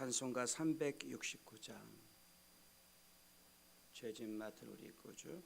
찬송가 369장. 죄진 맡은 우리 구주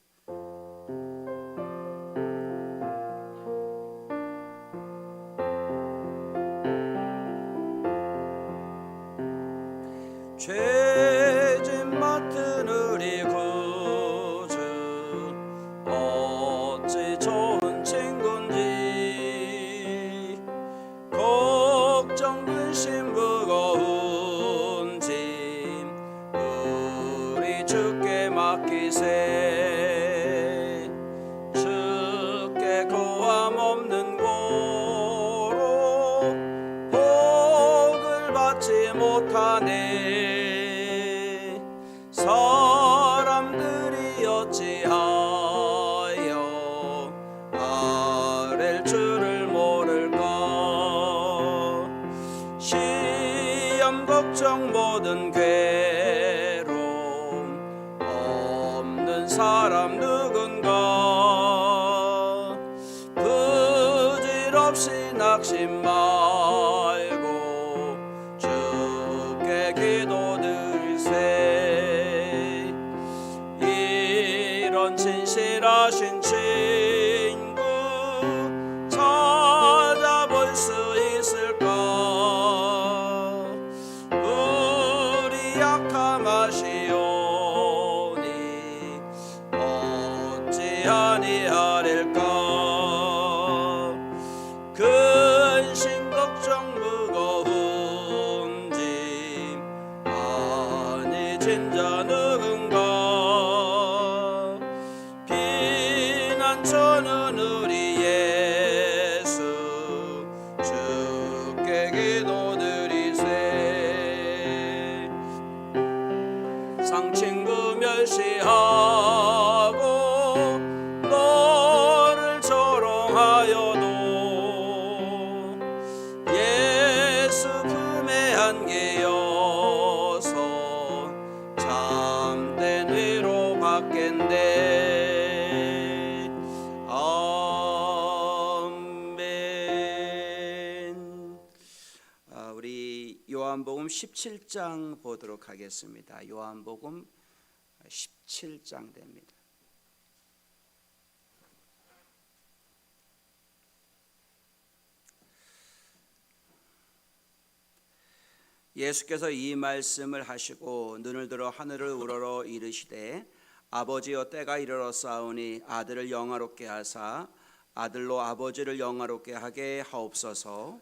17장 보도록 하겠습니다. 요한복음 17장 됩니다. 예수께서 이 말씀을 하시고 눈을 들어 하늘을 우러러 이르시되 아버지여 때가 이르렀사오니 아들을 영화롭게 하사 아들로 아버지를 영화롭게 하게 하옵소서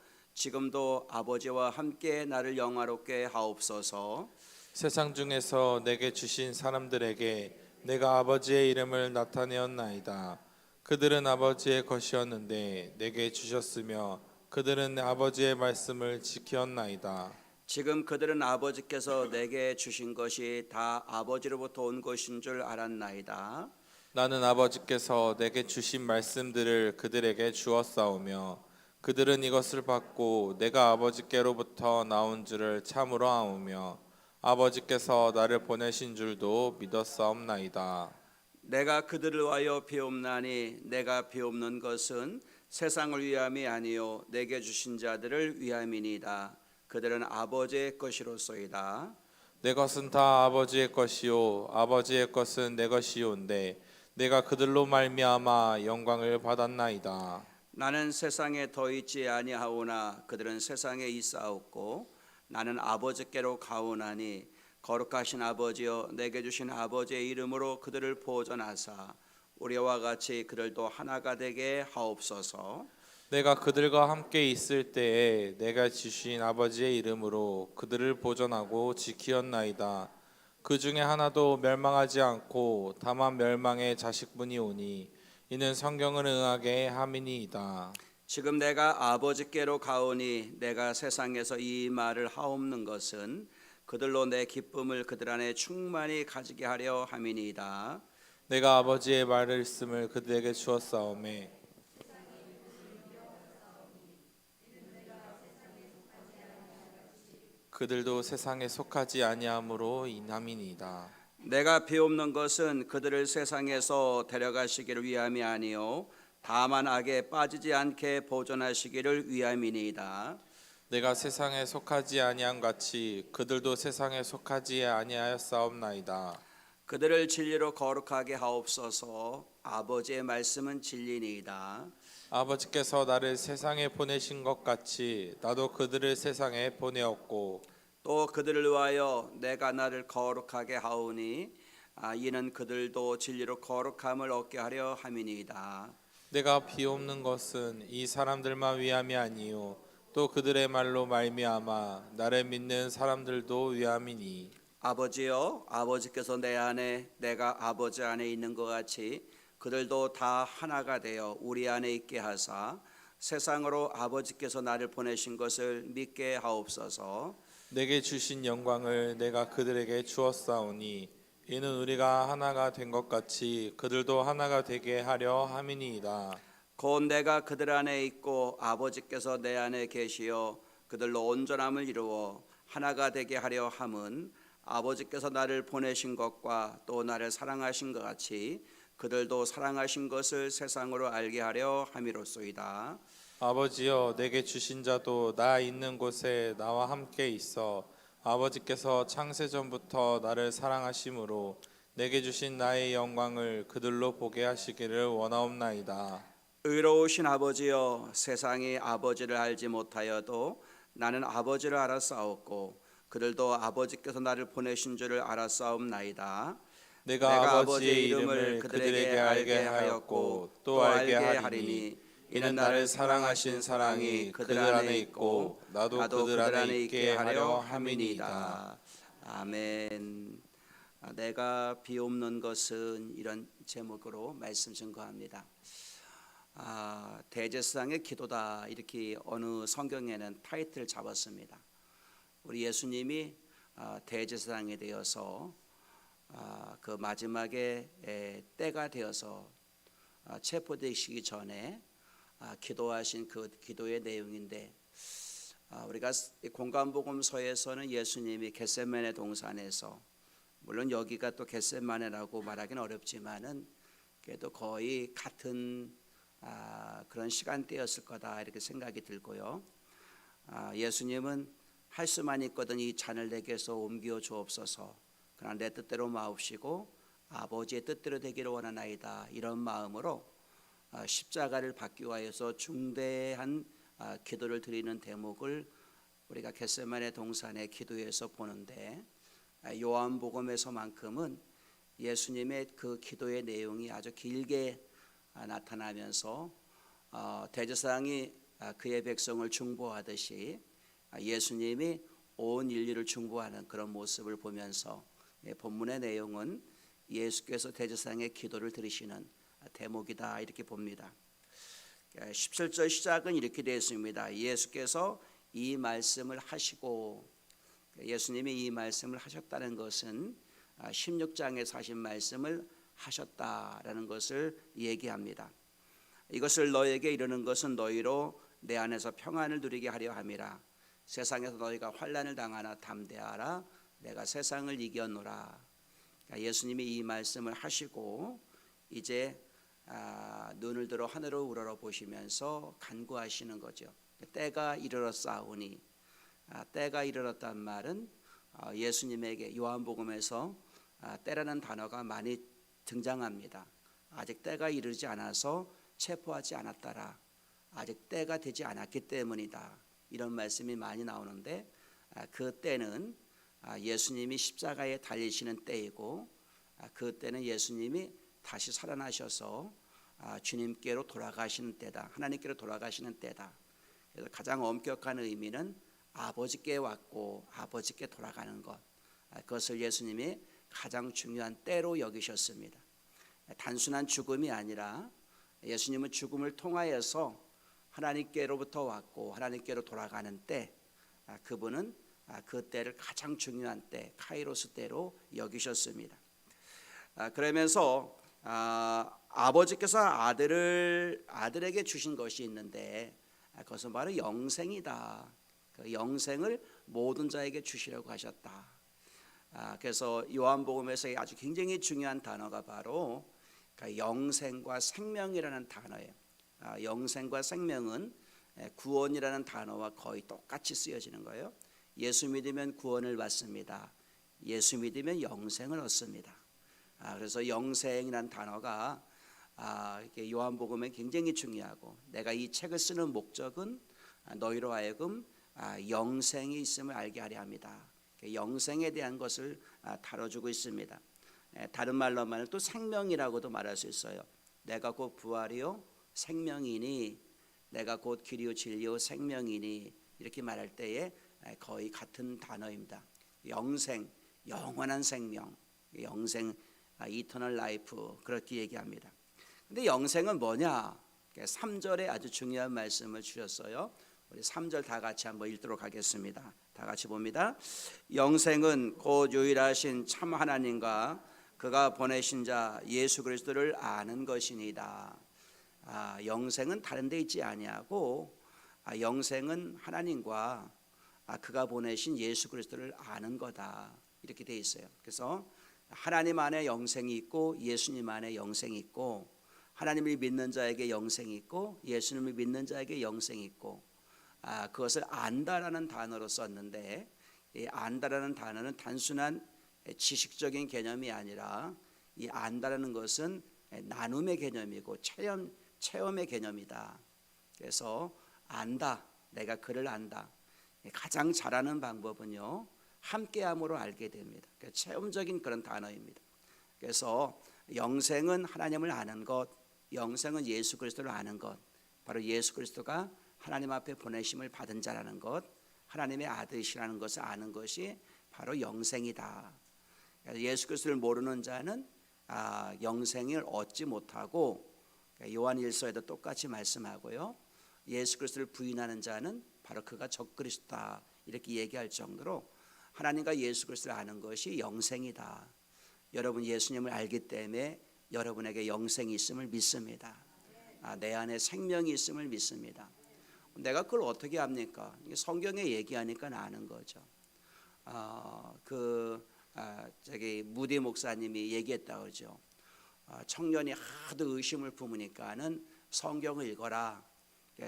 지금도 아버지와 함께 나를 영화롭게 하옵소서. 세상 중에서 내게 주신 사람들에게 내가 아버지의 이름을 나타내었나이다. 그들은 아버지의 것이었는데 내게 주셨으며 그들은 아버지의 말씀을 지켰나이다. 지금 그들은 아버지께서 내게 주신 것이 다 아버지로부터 온 것인 줄 알았나이다. 나는 아버지께서 내게 주신 말씀들을 그들에게 주었사오며 그들은 이것을 받고 내가 아버지께로부터 나온 줄을 참으로 아오며 아버지께서 나를 보내신 줄도 믿었사옵나이다. 내가 그들을 위하여 비옵나니 내가 비옵는 것은 세상을 위함이 아니요 내게 주신 자들을 위함이니이다. 그들은 아버지의 것이로소이다. 내 것은 다 아버지의 것이요 아버지의 것은 내 것이요인데 내가 그들로 말미암아 영광을 받았나이다. 나는 세상에 더 있지 아니하오나 그들은 세상에 있사옵고 나는 아버지께로 가오나니 거룩하신 아버지여 내게 주신 아버지의 이름으로 그들을 보존하사 우리와 같이 그들도 하나가 되게 하옵소서. 내가 그들과 함께 있을 때에 내가 주신 아버지의 이름으로 그들을 보존하고 지키었나이다. 그 중에 하나도 멸망하지 않고 다만 멸망의 자식분이 오니 이는 성경을 응하게 함이니이다. 지금 내가 아버지께로 가오니 내가 세상에서 이 말을 하옵는 것은 그들로 내 기쁨을 그들 안에 충만히 가지게 하려 함이니이다. 내가 아버지의 말씀을 그들에게 주었사오매 그들도 세상에 속하지 아니함으로 인함이니이다. 내가 비옵는 것은 그들을 세상에서 데려가시기를 위함이 아니요 다만 악에 빠지지 않게 보존하시기를 위함이니이다. 내가 세상에 속하지 아니함 같이 그들도 세상에 속하지 아니하였사옵나이다. 그들을 진리로 거룩하게 하옵소서. 아버지의 말씀은 진리니이다. 아버지께서 나를 세상에 보내신 것 같이 나도 그들을 세상에 보내었고 또 그들을 위하여 내가 나를 거룩하게 하오니 아, 이는 그들도 진리로 거룩함을 얻게 하려 함이니이다. 내가 비옵는 것은 이 사람들만 위함이 아니요 또 그들의 말로 말미암아 나를 믿는 사람들도 위함이니 아버지여 아버지께서 내 안에 내가 아버지 안에 있는 것 같이 그들도 다 하나가 되어 우리 안에 있게 하사 세상으로 아버지께서 나를 보내신 것을 믿게 하옵소서. 내게 주신 영광을 내가 그들에게 주었사오니 이는 우리가 하나가 된 것 같이 그들도 하나가 되게 하려 함이니이다. 곧 내가 그들 안에 있고 아버지께서 내 안에 계시어 그들로 온전함을 이루어 하나가 되게 하려 함은 아버지께서 나를 보내신 것과 또 나를 사랑하신 것 같이 그들도 사랑하신 것을 세상으로 알게 하려 함이로소이다. 아버지여 내게 주신 자도 나 있는 곳에 나와 함께 있어 아버지께서 창세 전부터 나를 사랑하심으로 내게 주신 나의 영광을 그들로 보게 하시기를 원하옵나이다. 의로우신 아버지여 세상이 아버지를 알지 못하여도 나는 아버지를 알았사옵고 그들도 아버지께서 나를 보내신 줄을 알았사옵나이다. 내가, 아버지의 이름을 그들에게 알게 하였고 또 알게 하리니 이는 나를 사랑하신 사랑이 그들 안에 있고 나도 그들 안에 있게 하려 함이니이다. 아멘. 아, 내가 비옵는 것은 이런 제목으로 말씀 증거합니다. 아, 대제사장의 기도다 이렇게 어느 성경에는 타이틀을 잡았습니다. 우리 예수님이 아, 대제사장이 되어서 아, 그 마지막에 에, 때가 되어서 아, 체포되시기 전에 아, 기도하신 그 기도의 내용인데 아, 우리가 공간복음서에서는 예수님이 겟세마네 동산에서 물론 여기가 또 겟세마네라고 말하기는 어렵지만은 그래도 거의 같은 아, 그런 시간대였을 거다 이렇게 생각이 들고요. 아, 예수님은 할 수만 있거든 이 잔을 내게서 옮겨 주옵소서. 그러나 내 뜻대로 마옵시고 아버지의 뜻대로 되기를 원하나이다. 이런 마음으로 아, 십자가를 받기 위하여서 중대한 아, 기도를 드리는 대목을 우리가 겟세마네 동산의 기도에서 보는데 아, 요한복음에서만큼은 예수님의 그 기도의 내용이 아주 길게 아, 나타나면서 어, 대제사장이 아, 그의 백성을 중보하듯이 아, 예수님이 온 인류를 중보하는 그런 모습을 보면서 예, 본문의 내용은 예수께서 대제사장의 기도를 들으시는 대목이다 이렇게 봅니다. 17절 시작은 이렇게 되어 있습니다. 예수께서 이 말씀을 하시고 예수님이 이 말씀을 하셨다는 것은 16장에서 하신 말씀을 하셨다라는 것을 얘기합니다. 이것을 너에게 이르는 것은 너희로 내 안에서 평안을 누리게 하려 함이라. 세상에서 너희가 환난을 당하나 담대하라. 내가 세상을 이겼노라. 그러니까 예수님이 이 말씀을 하시고 이제 아, 눈을 들어 하늘을 우러러 보시면서 간구하시는 거죠. 때가 이르렀사오니 아, 때가 이르렀단 말은 아, 예수님에게 요한복음에서 아, 때라는 단어가 많이 등장합니다. 아직 때가 이르지 않아서 체포하지 않았다라. 아직 때가 되지 않았기 때문이다. 이런 말씀이 많이 나오는데 아, 그 때는 아, 예수님이 십자가에 달리시는 때이고 아, 그 때는 예수님이 다시 살아나셔서 아, 주님께로 돌아가시는 때다. 하나님께로 돌아가시는 때다. 그래서 가장 엄격한 의미는 아버지께 왔고 아버지께 돌아가는 것. 아, 그것을 예수님이 가장 중요한 때로 여기셨습니다. 단순한 죽음이 아니라 예수님은 죽음을 통하여서 하나님께로부터 왔고 하나님께로 돌아가는 때 아, 그분은 아, 그 때를 가장 중요한 때 카이로스 때로 여기셨습니다. 아, 그러면서 아, 아버지께서 아들을 아들에게 주신 것이 있는데 아, 그것은 바로 영생이다. 그 영생을 모든 자에게 주시려고 하셨다. 아, 그래서 요한복음에서 아주 굉장히 중요한 단어가 바로 그 영생과 생명이라는 단어예요. 아, 영생과 생명은 에, 구원이라는 단어와 거의 똑같이 쓰여지는 거예요. 예수 믿으면 구원을 받습니다. 예수 믿으면 영생을 얻습니다. 아, 그래서 영생이라는 단어가 아, 이렇게 요한복음에 굉장히 중요하고 내가 이 책을 쓰는 목적은 아, 너희로 하여금 아, 영생이 있음을 알게 하려 합니다. 그 영생에 대한 것을 아, 다뤄주고 있습니다. 에, 다른 말로 하면 또 생명이라고도 말할 수 있어요. 내가 곧 부활이요 생명이니 내가 곧 길이요 진리요 생명이니 이렇게 말할 때에 에, 거의 같은 단어입니다. 영생, 영원한 생명, 영생, 이터널 라이프 그렇게 얘기합니다. 근데 영생은 뭐냐? 3절에 아주 중요한 말씀을 주셨어요. 우리 3절 다 같이 한번 읽도록 하겠습니다. 다 같이 봅니다. 영생은 곧 유일하신 참 하나님과 그가 보내신 자 예수 그리스도를 아는 것이니다. 아, 영생은 다른 데 있지 아니하고 아, 영생은 하나님과 아, 그가 보내신 예수 그리스도를 아는 거다. 이렇게 돼 있어요. 그래서 하나님 안에 영생이 있고 예수님 안에 영생이 있고 하나님을 믿는 자에게 영생이 있고 예수님을 믿는 자에게 영생이 있고 아, 그것을 안다라는 단어로 썼는데 이 안다라는 단어는 단순한 지식적인 개념이 아니라 이 안다라는 것은 나눔의 개념이고 체험 체험의 개념이다. 그래서 안다, 내가 그를 안다. 가장 잘하는 방법은요 함께함으로 알게 됩니다. 체험적인 그런 단어입니다. 그래서 영생은 하나님을 아는 것, 영생은 예수 그리스도를 아는 것, 바로 예수 그리스도가 하나님 앞에 보내심을 받은 자라는 것, 하나님의 아들이시라는 것을 아는 것이 바로 영생이다. 예수 그리스도를 모르는 자는 아, 영생을 얻지 못하고 그러니까 요한일서에도 똑같이 말씀하고요. 예수 그리스도를 부인하는 자는 바로 그가 적그리스도다 이렇게 얘기할 정도로 하나님과 예수 그리스도를 아는 것이 영생이다. 여러분 예수님을 알기 때문에 여러분에게 영생이 있음을 믿습니다. 아, 내 안에 생명이 있음을 믿습니다. 내가 그걸 어떻게 합니까? 성경에 얘기하니까 아는 거죠. 어, 그 아, 저기 무디 목사님이 얘기했다 그러죠. 아, 청년이 하도 의심을 품으니까는 성경을 읽어라.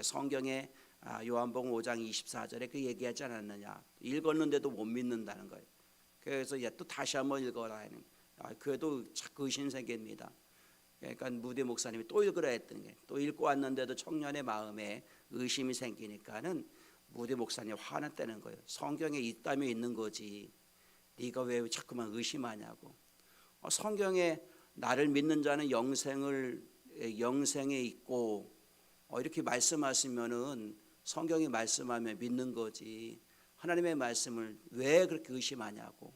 성경에 아, 요한복음 5장 24절에 그 얘기하지 않았느냐. 읽었는데도 못 믿는다는 거예요. 그래서 또 다시 한번 읽어라 하는. 아, 그래도 자꾸 의심 생깁니다. 그러니까 무대 목사님이 또 읽으라 했던 게 또 읽고 왔는데도 청년의 마음에 의심이 생기니까는 무대 목사님 화났다는 거예요. 성경에 있다면 있는 거지. 네가 왜 자꾸만 의심하냐고. 어, 성경에 나를 믿는 자는 영생을 영생에 있고 어, 이렇게 말씀하시면은 성경이 말씀하면 믿는 거지. 하나님의 말씀을 왜 그렇게 의심하냐고.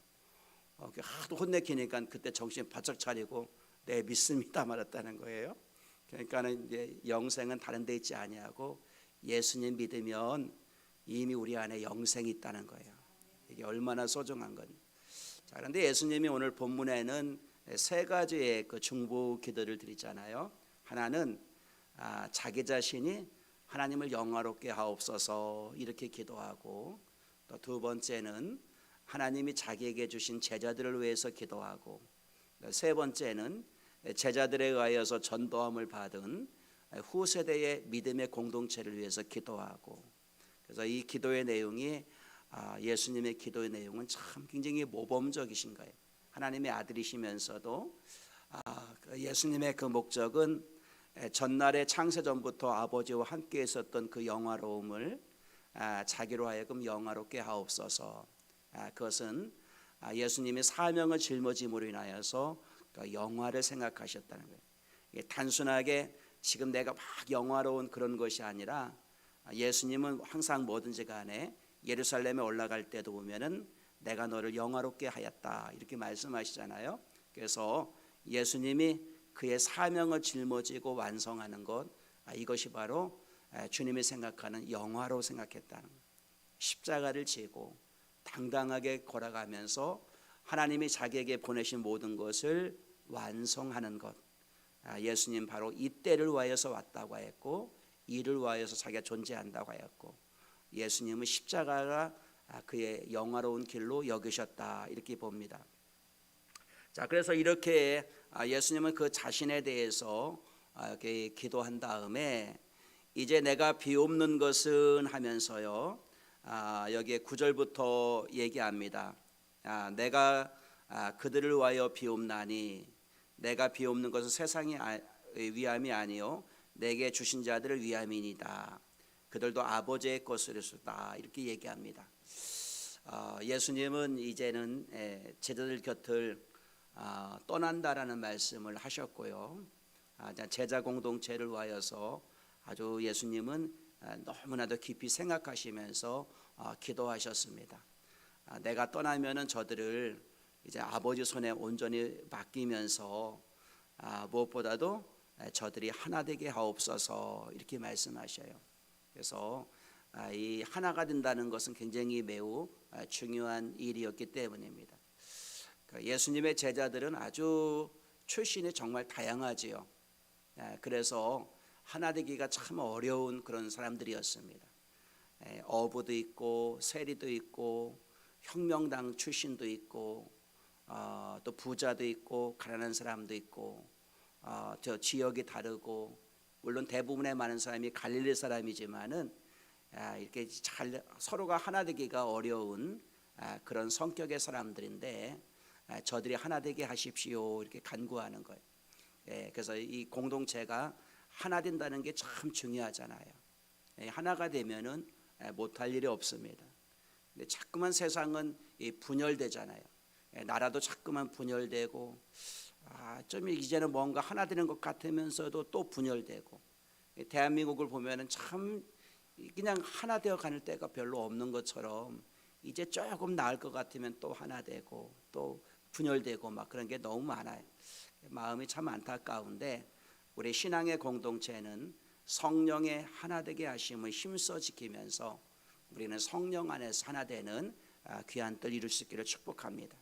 어, 하도 혼내키니까 그때 정신 바짝 차리고 네 믿습니다 말았다는 거예요. 그러니까는 이제 영생은 다른 데 있지 아니하고 예수님 믿으면 이미 우리 안에 영생이 있다는 거예요. 이게 얼마나 소중한 건. 자 그런데 예수님이 오늘 본문에는 세 가지의 그 중보 기도를 드리잖아요. 하나는 아, 자기 자신이 하나님을 영화롭게 하옵소서 이렇게 기도하고 또 두 번째는 하나님이 자기에게 주신 제자들을 위해서 기도하고 세 번째는 제자들에 의하여서 전도함을 받은 후세대의 믿음의 공동체를 위해서 기도하고 그래서 이 기도의 내용이 아, 예수님의 기도의 내용은 참 굉장히 모범적이신 거예요. 하나님의 아들이시면서도 아, 그 예수님의 그 목적은 전날의 창세 전부터 아버지와 함께 있었던 그 영화로움을 아, 자기로 하여금 영화롭게 하옵소서. 그것은 예수님이 사명을 짊어짐으로 인하여서 그 영화를 생각하셨다는 거예요. 단순하게 지금 내가 막 영화로운 그런 것이 아니라 예수님은 항상 뭐든지 간에 예루살렘에 올라갈 때도 보면은 내가 너를 영화롭게 하였다 이렇게 말씀하시잖아요. 그래서 예수님이 그의 사명을 짊어지고 완성하는 것 이것이 바로 주님이 생각하는 영화로 생각했다는 것. 십자가를 지고 당당하게 걸어가면서 하나님이 자기에게 보내신 모든 것을 완성하는 것. 아, 예수님 바로 이 때를 위하여서 왔다고 하였고 이를 위하여서 자기가 존재한다고 하였고 예수님은 십자가가 아, 그의 영화로운 길로 여기셨다 이렇게 봅니다. 자 그래서 이렇게 아, 예수님은 그 자신에 대해서 아, 이렇게 기도한 다음에 이제 내가 비옵는 것은 하면서요 아, 여기에 9절부터 얘기합니다. 아, 내가 아, 그들을 위하여 비옵나니 내가 비옵는 것은 세상이 아, 위함이 아니요 내게 주신 자들을 위함이니다. 그들도 아버지의 것으로다 이렇게 얘기합니다. 아, 예수님은 이제는 에, 제자들 곁을 아, 떠난다라는 말씀을 하셨고요. 아, 자, 제자 공동체를 위하여서 아주 예수님은 아, 너무나도 깊이 생각하시면서 아, 기도하셨습니다. 아, 내가 떠나면은 저들을 이제 아버지 손에 온전히 맡기면서 아, 무엇보다도 에, 저들이 하나 되게 하옵소서 이렇게 말씀하셔요. 그래서 아, 이 하나가 된다는 것은 굉장히 매우 아, 중요한 일이었기 때문입니다. 그러니까 예수님의 제자들은 아주 출신이 정말 다양하지요. 예, 그래서 하나 되기가 참 어려운 그런 사람들이었습니다. 예, 어부도 있고 세리도 있고 혁명당 출신도 있고 어, 또 부자도 있고 가난한 사람도 있고 어, 저 지역이 다르고 물론 대부분의 많은 사람이 갈릴리 사람이지만은 아, 이렇게 잘 서로가 하나 되기가 어려운 아, 그런 성격의 사람들인데 아, 저들이 하나 되게 하십시오 이렇게 간구하는 거예요. 예, 그래서 이 공동체가 하나 된다는 게 참 중요하잖아요. 예, 하나가 되면은 예, 못할 일이 없습니다. 근데 자꾸만 세상은 이 분열되잖아요. 예, 나라도 자꾸만 분열되고 아, 좀 이제는 뭔가 하나 되는 것 같으면서도 또 분열되고 예, 대한민국을 보면은 참 그냥 하나 되어 가는 때가 별로 없는 것처럼 이제 조금 나을 것 같으면 또 하나 되고 또 분열되고 막 그런 게 너무 많아요. 마음이 참 안타까운데 우리 신앙의 공동체는 성령의 하나 되게 하심을 힘써 지키면서 우리는 성령 안에서 하나 되는 아, 귀한 뜰 이룰 수 있기를 축복합니다.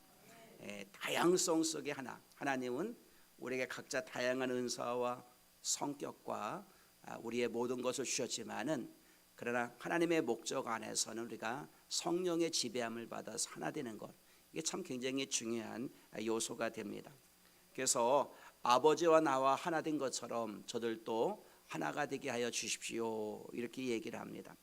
예, 다양성 속의 하나 하나님은 우리에게 각자 다양한 은사와 성격과 아, 우리의 모든 것을 주셨지만은 그러나 하나님의 목적 안에서는 우리가 성령의 지배함을 받아서 하나 되는 것 이게 참 굉장히 중요한 요소가 됩니다. 그래서 아버지와 나와 하나 된 것처럼 저들도 하나가 되게 하여 주십시오 이렇게 얘기를 합니다.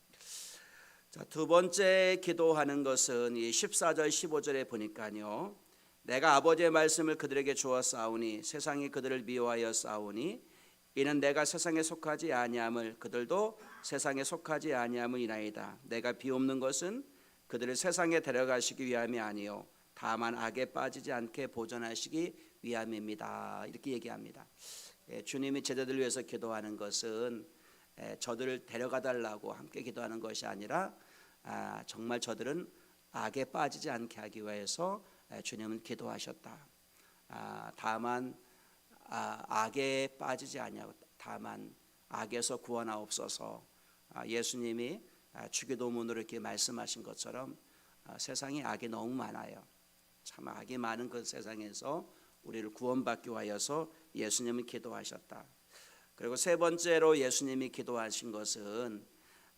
자, 두 번째 기도하는 것은 이 14절 15절에 보니까요. 내가 아버지의 말씀을 그들에게 주어 싸우니 세상이 그들을 미워하여 싸우니 이는 내가 세상에 속하지 아니함을 그들도 세상에 속하지 아니함이나이다. 내가 비옵는 것은 그들을 세상에 데려가시기 위함이 아니요 다만 악에 빠지지 않게 보존하시기 위함입니다. 이렇게 얘기합니다. 예, 주님이 제자들 위해서 기도하는 것은 예, 저들을 데려가 달라고 함께 기도하는 것이 아니라 아, 정말 저들은 악에 빠지지 않게 하기 위해서 예, 주님은 기도하셨다. 아, 다만 아, 악에 빠지지 아니하고 다만 악에서 구원하옵소서. 아, 예수님이 아, 주기도문으로 이렇게 말씀하신 것처럼 아, 세상에 악이 너무 많아요. 참 악이 많은 그 세상에서 우리를 구원받기 위하여서 예수님은 기도하셨다. 그리고 세 번째로 예수님이 기도하신 것은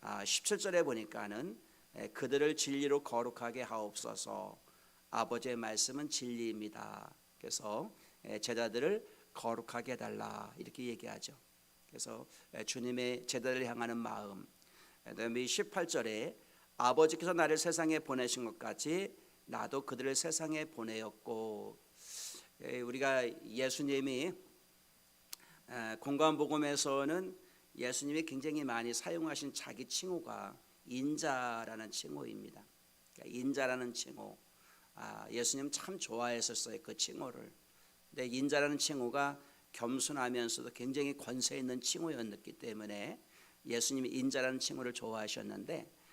아, 17절에 보니까는 에, 그들을 진리로 거룩하게 하옵소서. 아버지의 말씀은 진리입니다. 그래서 에, 제자들을 거룩하게 해달라 이렇게 얘기하죠. 그래서 에, 주님의 제자들을 향하는 마음. 그다음에 18절에 아버지께서 나를 세상에 보내신 것 같이 나도 그들을 세상에 보내었고 에, 우리가 예수님이 에, 공간복음에서는 예수님이 굉장히 많이 사용하신 자기 칭호가 인자라는 칭호입니다. 그러니까 인자라는 칭호. 아, 예수님 참 좋아했었어요 그 칭호를. 근데 인자라는 칭호가 겸손하면서도 굉장히 권세 있는 칭호였기 때문에 예수님이 인자라는 칭호를 좋아하셨는데 아,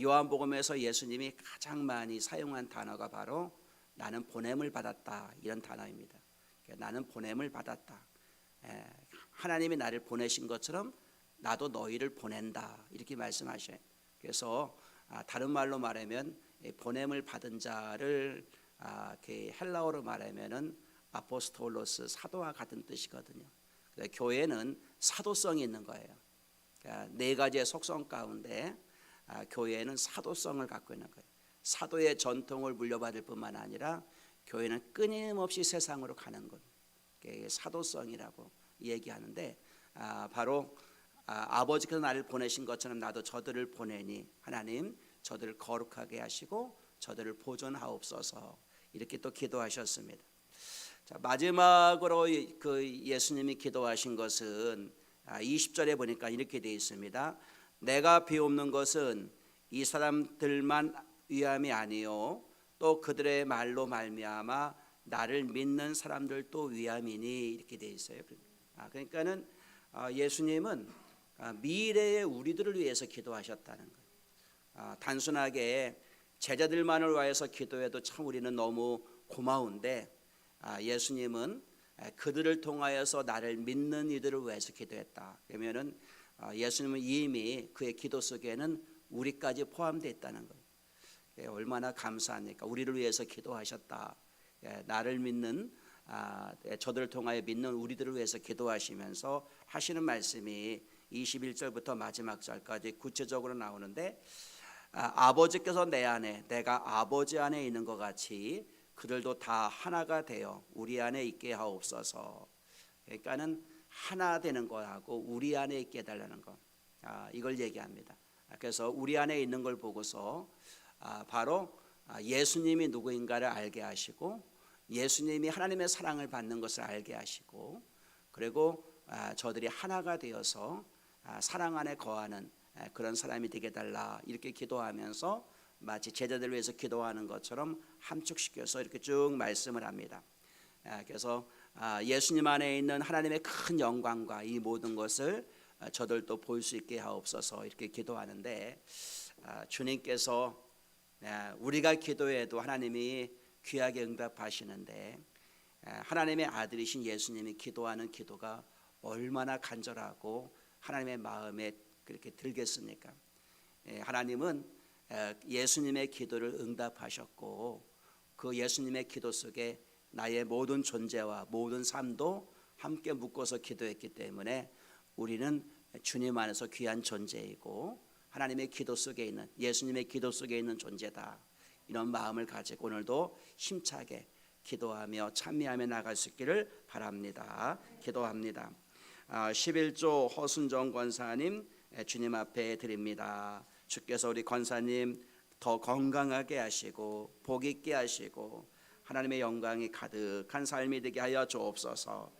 요한복음에서 예수님이 가장 많이 사용한 단어가 바로 나는 보냄을 받았다 이런 단어입니다. 그러니까 나는 보냄을 받았다. 에, 하나님이 나를 보내신 것처럼 나도 너희를 보낸다 이렇게 말씀하셔요. 그래서 아, 다른 말로 말하면 이 보냄을 받은 자를 아, 그 헬라어로 말하면은 아포스톨로스 사도와 같은 뜻이거든요. 교회는 사도성이 있는 거예요. 그러니까 네 가지의 속성 가운데 아, 교회는 사도성을 갖고 있는 거예요. 사도의 전통을 물려받을 뿐만 아니라 교회는 끊임없이 세상으로 가는 것. 사도성이라고 얘기하는데 아, 바로 아, 아버지께서 나를 보내신 것처럼 나도 저들을 보내니 하나님 저들을 거룩하게 하시고 저들을 보존하옵소서 이렇게 또 기도하셨습니다. 자, 마지막으로 이- 그 예수님이 기도하신 것은 아, 20절에 보니까 이렇게 되어 있습니다. 내가 비옵는 것은 이 사람들만 위함이 아니요 또 그들의 말로 말미암아 나를 믿는 사람들도 위함이니 이렇게 되어 있어요. 아, 그러니까는 아, 예수님은 아, 미래의 우리들을 위해서 기도하셨다는 거예요. 아, 단순하게 제자들만을 위해서 기도해도 참 우리는 너무 고마운데 아, 예수님은 아, 그들을 통하여서 나를 믿는 이들을 위해서 기도했다. 그러면은 아, 예수님은 이미 그의 기도 속에는 우리까지 포함되어 있다는 거예요. 예, 얼마나 감사합니까? 우리를 위해서 기도하셨다. 예, 나를 믿는 아, 예, 저들을 통하여 믿는 우리들을 위해서 기도하시면서 하시는 말씀이 21절부터 마지막 절까지 구체적으로 나오는데 아, 아버지께서 내 안에 내가 아버지 안에 있는 것 같이 그들도 다 하나가 되어 우리 안에 있게 하옵소서. 그러니까는 하나 되는 거하고 우리 안에 있게 해달라는 거. 아, 이걸 얘기합니다. 아, 그래서 우리 안에 있는 걸 보고서 아, 바로 아, 예수님이 누구인가를 알게 하시고 예수님이 하나님의 사랑을 받는 것을 알게 하시고 그리고 아, 저들이 하나가 되어서 아, 사랑 안에 거하는 아, 그런 사람이 되게 달라 이렇게 기도하면서 마치 제자들 위해서 기도하는 것처럼 함축시켜서 이렇게 쭉 말씀을 합니다. 아, 그래서 아, 예수님 안에 있는 하나님의 큰 영광과 이 모든 것을 아, 저들도 볼 수 있게 하옵소서 이렇게 기도하는데 아, 주님께서 아, 우리가 기도해도 하나님이 귀하게 응답하시는데 아, 하나님의 아들이신 예수님이 기도하는 기도가 얼마나 간절하고 하나님의 마음에 그렇게 들겠습니까? 예, 하나님은 에, 예수님의 기도를 응답하셨고 그 예수님의 기도 속에 나의 모든 존재와 모든 삶도 함께 묶어서 기도했기 때문에 우리는 주님 안에서 귀한 존재이고 하나님의 기도 속에 있는 예수님의 기도 속에 있는 존재다. 이런 마음을 가지고 오늘도 힘차게 기도하며 찬미하며 나갈 수 있기를 바랍니다. 기도합니다. 아, 11조 허순정 권사님 에, 주님 앞에 드립니다. 주께서 우리 권사님 더 건강하게 하시고 복 있게 하시고 하나님의 영광이 가득한 삶이 되게 하여 주옵소서.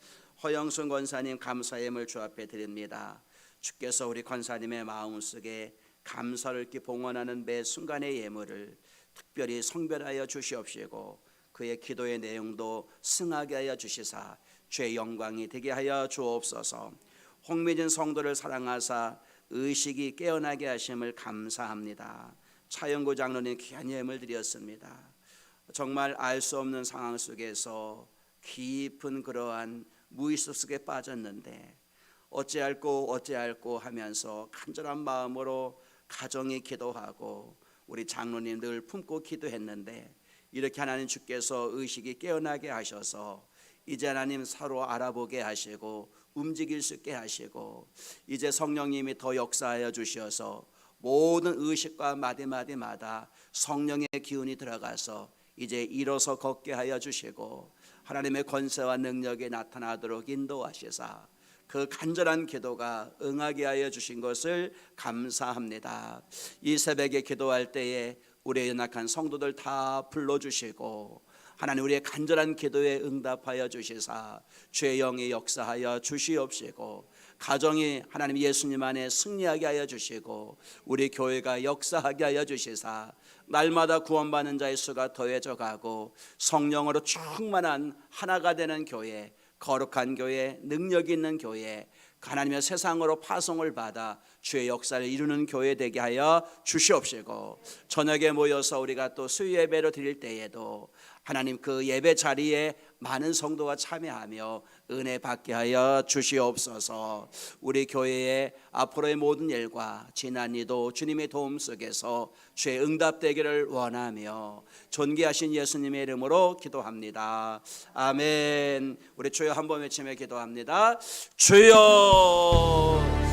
허영순 권사님 예물 주 앞에 드립니다. 주께서 우리 권사님의 마음속에 감사를 봉헌하는 매 순간의 예물을 특별히 성별하여 주시옵시고 그의 기도의 내용도 승하게 하여 주시사 주의 영광이 되게 하여 주옵소서. 홍미진 성도를 사랑하사 의식이 깨어나게 하심을 감사합니다. 차영구 장로님 귀한 예물 드렸습니다. 정말 알 수 없는 상황 속에서 깊은 그러한 무의식 속에 빠졌는데 어찌할꼬 어찌할꼬 하면서 간절한 마음으로 가정이 기도하고 우리 장로님 늘 품고 기도했는데 이렇게 하나님 주께서 의식이 깨어나게 하셔서 이제 하나님 서로 알아보게 하시고 움직일 수 있게 하시고 이제 성령님이 더 역사하여 주셔서 모든 의식과 마디마디마다 성령의 기운이 들어가서 이제 일어서 걷게 하여 주시고 하나님의 권세와 능력이 나타나도록 인도하시사 그 간절한 기도가 응하게 하여 주신 것을 감사합니다. 이 새벽에 기도할 때에 우리의 연약한 성도들 다 불러주시고 하나님 우리의 간절한 기도에 응답하여 주시사. 주의 영이 역사하여 주시옵시고 가정이 하나님 예수님 안에 승리하게 하여 주시고 우리 교회가 역사하게 하여 주시사. 날마다 구원받는 자의 수가 더해져 가고 성령으로 충만한 하나가 되는 교회 거룩한 교회 능력 있는 교회 하나님의 세상으로 파송을 받아 주의 역사를 이루는 교회 되게 하여 주시옵시고 저녁에 모여서 우리가 또 수요 예배로 드릴 때에도 하나님 그 예배 자리에 많은 성도가 참여하며 은혜 받게 하여 주시옵소서. 우리 교회의 앞으로의 모든 일과 지난 이도 주님의 도움 속에서 주의 응답되기를 원하며 존귀하신 예수님의 이름으로 기도합니다. 아멘. 우리 주여 한번 외치며 기도합니다. 주여